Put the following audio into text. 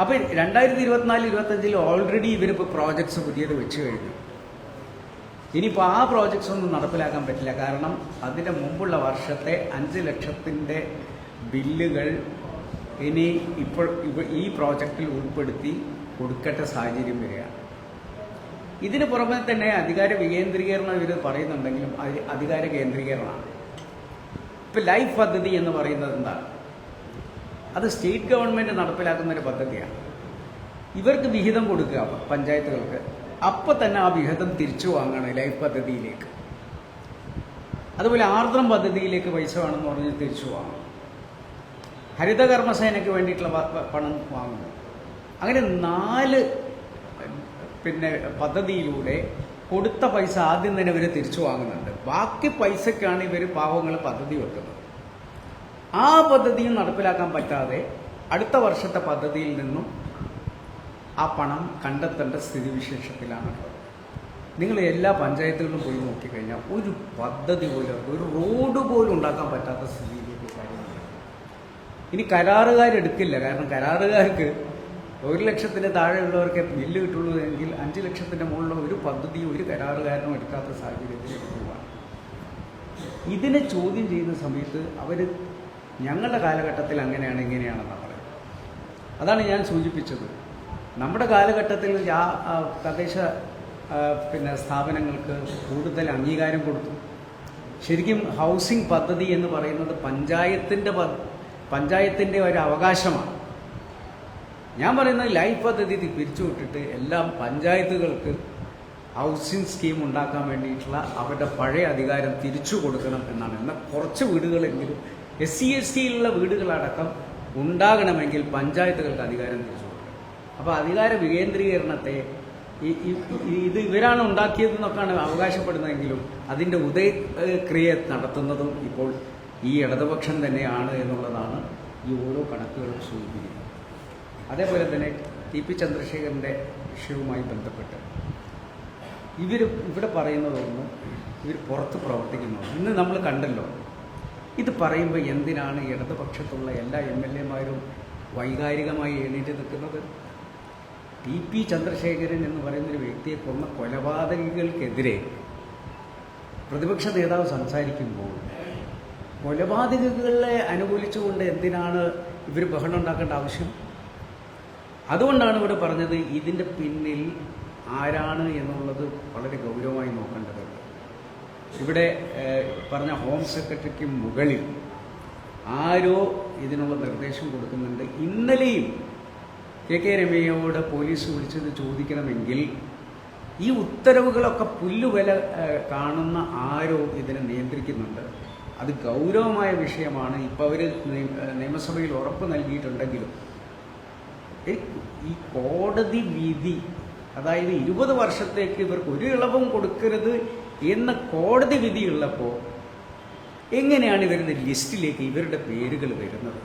അപ്പൊ രണ്ടായിരത്തി ഇരുപത്തിനാല് ഇരുപത്തഞ്ചിൽ ഓൾറെഡി ഇവരിപ്പോൾ പ്രോജക്ട്സ് പുതിയത് വെച്ച് കഴിഞ്ഞു. ഇനിയിപ്പോൾ ആ പ്രോജക്ട്സ് ഒന്നും നടപ്പിലാക്കാൻ പറ്റില്ല. കാരണം അതിന്റെ മുമ്പുള്ള വർഷത്തെ അഞ്ച് ലക്ഷത്തിന്റെ ബില്ലുകൾ ഇനി ഇപ്പോൾ ഈ പ്രോജക്റ്റിൽ ഉൾപ്പെടുത്തി കൊടുക്കേണ്ട സാഹചര്യം വരികയാണ്. ഇതിന് പുറമെ തന്നെ അധികാര വികേന്ദ്രീകരണം ഇവർ പറയുന്നുണ്ടെങ്കിലും അധികാര കേന്ദ്രീകരണമാണ്. ഇപ്പം ലൈഫ് പദ്ധതി എന്ന് പറയുന്നത് എന്താണ്? അത് സ്റ്റേറ്റ് ഗവൺമെന്റ് നടപ്പിലാക്കുന്ന ഒരു പദ്ധതിയാണ്. ഇവർക്ക് വിഹിതം കൊടുക്കുക പഞ്ചായത്തുകൾക്ക്. അപ്പം തന്നെ ആ വിഹിതം തിരിച്ചു വാങ്ങണം ലൈഫ് പദ്ധതിയിലേക്ക്. അതുപോലെ ആർദ്രം പദ്ധതിയിലേക്ക് പൈസ വേണമെന്ന് പറഞ്ഞ് തിരിച്ചു വാങ്ങും ഹരിതകർമ്മസേനയ്ക്ക് വേണ്ടിയിട്ടുള്ള പണം വാങ്ങുന്നു. അങ്ങനെ നാല് പിന്നെ പദ്ധതിയിലൂടെ കൊടുത്ത പൈസ ആദ്യം തന്നെ ഇവർ തിരിച്ചു വാങ്ങുന്നുണ്ട്. ബാക്കി പൈസക്കാണ് ഇവർ പാവങ്ങൾ പദ്ധതി വെക്കുന്നത്. ആ പദ്ധതിയും നടപ്പിലാക്കാൻ പറ്റാതെ അടുത്ത വർഷത്തെ പദ്ധതിയിൽ നിന്നും ആ പണം കണ്ടെത്തേണ്ട സ്ഥിതിവിശേഷത്തിലാണുള്ളത് നിങ്ങൾ എല്ലാ പഞ്ചായത്തുകളിലും പോയി നോക്കിക്കഴിഞ്ഞാൽ ഒരു പദ്ധതി പോലും ഒരു റോഡ് പോലും ഉണ്ടാക്കാൻ പറ്റാത്ത സ്ഥിതിയിലേക്ക് കാര്യങ്ങൾ ഇനി കരാറുകാരെടുക്കില്ല കാരണം കരാറുകാർക്ക് ഒരു ലക്ഷത്തിന് താഴെയുള്ളവർക്ക് ബില്ല് കിട്ടുള്ളൂ എങ്കിൽ അഞ്ച് ലക്ഷത്തിന്റെ മുകളിലുള്ള ഒരു പദ്ധതി ഒരു കരാറുകാരനും എടുക്കാത്ത സാഹചര്യത്തിൽ പോവാണ്. ഇതിനെ ചോദ്യം ചെയ്യുന്ന സമയത്ത് അവർ ഞങ്ങളുടെ കാലഘട്ടത്തിൽ അങ്ങനെയാണ് ഇങ്ങനെയാണെന്നാണ് പറയുന്നത്. അതാണ് ഞാൻ സൂചിപ്പിച്ചത്. നമ്മുടെ കാലഘട്ടത്തിൽ ആ തദ്ദേശ പിന്നെ സ്ഥാപനങ്ങൾക്ക് കൂടുതൽ അംഗീകാരം കൊടുത്തു. ശരിക്കും ഹൗസിംഗ് പദ്ധതി എന്ന് പറയുന്നത് പഞ്ചായത്തിന്റെ പഞ്ചായത്തിന്റെ ഒരു അവകാശമാണ്. ഞാൻ പറയുന്നത് ലൈഫ് പദ്ധതി പിരിച്ചുവിട്ടിട്ട് എല്ലാം പഞ്ചായത്തുകൾക്ക് ഹൗസിംഗ് സ്കീം ഉണ്ടാക്കാൻ വേണ്ടിയിട്ടുള്ള അവരുടെ പഴയ അധികാരം തിരിച്ചു കൊടുക്കണം എന്നാണ്. എന്നാൽ കുറച്ച് വീടുകളെങ്കിലും എസ് സി എസ് ടിയിലുള്ള വീടുകളടക്കം ഉണ്ടാകണമെങ്കിൽ പഞ്ചായത്തുകൾക്ക് അധികാരം തിരിച്ചു കൊടുക്കണം. അപ്പോൾ അധികാര വികേന്ദ്രീകരണത്തെ ഇത് ഇവരാണ് ഉണ്ടാക്കിയതെന്നൊക്കെയാണ് അവകാശപ്പെടുന്നതെങ്കിലും അതിന്റെ ഉദയക്രിയ നടത്തുന്നതും ഇപ്പോൾ ഈ ഇടതുപക്ഷം തന്നെയാണ് എന്നുള്ളതാണ് ഈ ഓരോ കണക്കുകളും സൂചിപ്പിക്കുന്നത്. അതേപോലെ തന്നെ ടി പി ചന്ദ്രശേഖരന്റെ വിഷയവുമായി ബന്ധപ്പെട്ട് ഇവർ ഇവിടെ പറയുന്നതൊന്ന് ഇവർ പുറത്ത് പ്രവർത്തിക്കുന്നു ഇന്ന് നമ്മൾ കണ്ടല്ലോ. ഇത് പറയുമ്പോൾ എന്തിനാണ് ഇടതുപക്ഷത്തുള്ള എല്ലാ എം എൽ എമാരും വൈകാരികമായി എണീറ്റ് നിൽക്കുന്നത്? ടി പി ചന്ദ്രശേഖരൻ എന്ന് പറയുന്നൊരു വ്യക്തിയെ കൊന്ന കൊലപാതകികൾക്കെതിരെ പ്രതിപക്ഷ നേതാവ് സംസാരിക്കുമ്പോൾ കൊലപാതകളെ അനുകൂലിച്ചുകൊണ്ട് എന്തിനാണ് ഇവർ ബഹളം ഉണ്ടാക്കേണ്ട ആവശ്യം? അതുകൊണ്ടാണ് ഇവിടെ പറഞ്ഞത് ഇതിന്റെ പിന്നിൽ ആരാണ് എന്നുള്ളത് വളരെ ഗൗരവമായി നോക്കേണ്ടതുണ്ട്. ഇവിടെ പറഞ്ഞ ഹോം സെക്രട്ടറിക്ക് മുകളിൽ ആരോ ഇതിനുള്ള നിർദ്ദേശം കൊടുക്കുന്നുണ്ട്. ഇന്നലെയും കെ കെ രമയോട് പോലീസ് വിളിച്ചത് ചോദിക്കണമെങ്കിൽ ഈ ഉത്തരവുകളൊക്കെ പുല്ലുവില കാണുന്ന ആരോ ഇതിനെ നിയന്ത്രിക്കുന്നുണ്ട്. അത് ഗൗരവമായ വിഷയമാണ്. ഇപ്പോൾ അവർ നിയമസഭയിൽ ഉറപ്പ് നൽകിയിട്ടുണ്ടെങ്കിലും ഈ- കോടതി വിധി അതായത് ഇരുപത് വർഷത്തേക്ക് ഇവർക്ക് ഒരു ഇളവും കൊടുക്കരുത് എന്ന കോടതി വിധിയുള്ളപ്പോൾ എങ്ങനെയാണ് ഇവരുടെ ലിസ്റ്റിലേക്ക് ഇവരുടെ പേരുകൾ വരുന്നത്?